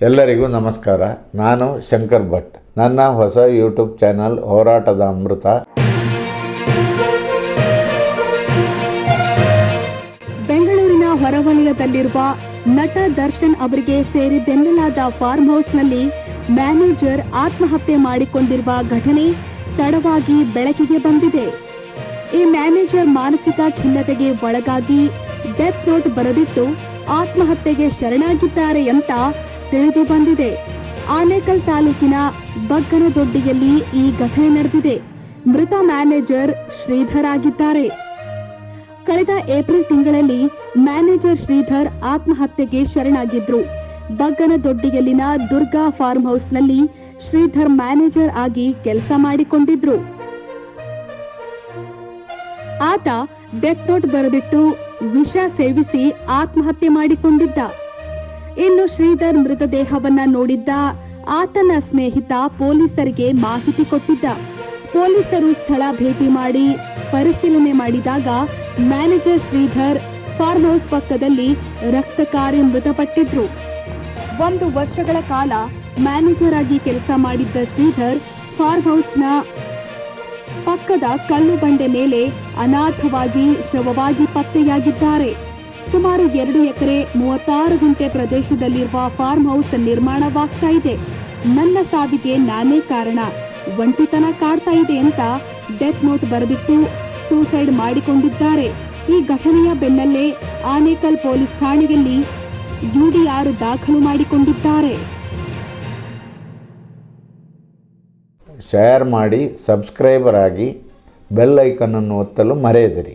ಎಲ್ಲರಿಗೂ ನಮಸ್ಕಾರ. ನಾನು ಶಂಕರ್ ಭಟ್. ನನ್ನ ಹೊಸ ಯೂಟ್ಯೂಬ್ ಚಾನಲ್ ಹೋರಾಟದ ಅಮೃತ. ಬೆಂಗಳೂರಿನ ಹೊರವಲಯದಲ್ಲಿರುವ ನಟ ದರ್ಶನ್ ಅವರಿಗೆ ಸೇರಿದ್ದೆನ್ನಲಾದ ಫಾರ್ಮ್ ಹೌಸ್ನಲ್ಲಿ ಮ್ಯಾನೇಜರ್ ಆತ್ಮಹತ್ಯೆ ಮಾಡಿಕೊಂಡಿರುವ ಘಟನೆ ತಡವಾಗಿ ಬೆಳಕಿಗೆ ಬಂದಿದೆ. ಈ ಮ್ಯಾನೇಜರ್ ಮಾನಸಿಕ ಖಿನ್ನತೆಗೆ ಒಳಗಾಗಿ ಡೆತ್ ನೋಟ್ ಬರೆದಿಟ್ಟು ಆತ್ಮಹತ್ಯೆಗೆ ಶರಣಾಗಿದ್ದಾರೆ ಅಂತ ತಿಳಿದು ಬಂದಿದೆ. ಆನೇಕಲ್ ತಾಲೂಕಿನ ಬಗ್ಗನದೊಡ್ಡಿಯಲ್ಲಿ ಈ ಘಟನೆ ನಡೆದಿದೆ. ಮೃತ ಮ್ಯಾನೇಜರ್ ಶ್ರೀಧರ್ ಆಗಿದ್ದಾರೆ. ಕಳೆದ ಏಪ್ರಿಲ್ ತಿಂಗಳಲ್ಲಿ ಮ್ಯಾನೇಜರ್ ಶ್ರೀಧರ್ ಆತ್ಮಹತ್ಯೆಗೆ ಶರಣಾಗಿದ್ರು. ಬಗ್ಗನದೊಡ್ಡಿಯಲ್ಲಿನ ದುರ್ಗಾ ಫಾರ್ಮ್ ಹೌಸ್ನಲ್ಲಿ ಶ್ರೀಧರ್ ಮ್ಯಾನೇಜರ್ ಆಗಿ ಕೆಲಸ ಮಾಡಿಕೊಂಡಿದ್ರು. ಆತ ಡೆತ್ ನೋಟ್ ಬರೆದಿಟ್ಟು ವಿಷ ಸೇವಿಸಿ ಆತ್ಮಹತ್ಯೆ ಮಾಡಿಕೊಂಡಿದ್ದ. ಇನ್ನು ಶ್ರೀಧರ್ ಮೃತದೇಹವನ್ನ ನೋಡಿದ್ದ ಆತನ ಸ್ನೇಹಿತ ಪೊಲೀಸರಿಗೆ ಮಾಹಿತಿ ಕೊಟ್ಟಿದ್ದ. ಪೊಲೀಸರು ಸ್ಥಳ ಭೇಟಿ ಮಾಡಿ ಪರಿಶೀಲನೆ ಮಾಡಿದಾಗ ಮ್ಯಾನೇಜರ್ ಶ್ರೀಧರ್ ಫಾರ್ಮ್ ಹೌಸ್ ಪಕ್ಕದಲ್ಲಿ ರಕ್ತಕಾರಿ ಮೃತಪಟ್ಟಿದ್ರು. ಒಂದು ವರ್ಷಗಳ ಕಾಲ ಮ್ಯಾನೇಜರ್ ಆಗಿ ಕೆಲಸ ಮಾಡಿದ್ದ ಶ್ರೀಧರ್ ಫಾರ್ಮ್ ಹೌಸ್ನ ಪಕ್ಕದ ಕಲ್ಲು ಬಂಡೆ ಮೇಲೆ ಅನಾಥವಾಗಿ ಶವವಾಗಿ ಪತ್ತೆಯಾಗಿದ್ದಾರೆ. ಸುಮಾರು ಎರಡು ಎಕರೆ, ಮೂವತ್ತಾರು ಗುಂಟೆ ಪ್ರದೇಶದಲ್ಲಿರುವ ಫಾರ್ಮ್ ಹೌಸ್ ನಿರ್ಮಾಣವಾಗ್ತಾ ಇದೆ. ನನ್ನ ಸಾವಿಗೆ ನಾನೇ ಕಾರಣ. ಒಂಟಿತನ ಕಾಡ್ತಾ ಇದೆ ಅಂತ ಡೆತ್ ನೋಟ್ ಬರೆದಿಟ್ಟು ಸೂಸೈಡ್ ಮಾಡಿಕೊಂಡಿದ್ದಾರೆ. ಈ ಘಟನೆಯ ಬೆನ್ನಲ್ಲೇ ಆನೇಕಲ್ ಪೊಲೀಸ್ ಠಾಣೆಯಲ್ಲಿ ಯುಡಿಆರ್ ದಾಖಲು ಮಾಡಿಕೊಂಡಿದ್ದಾರೆ. ಶೇರ್ ಮಾಡಿ ಸಬ್ಸ್ಕ್ರೈಬರ್ ಆಗಿ ಬೆಲ್ ಐಕನನ್ನು ಒತ್ತಲು ಮರೆಯದಿರಿ.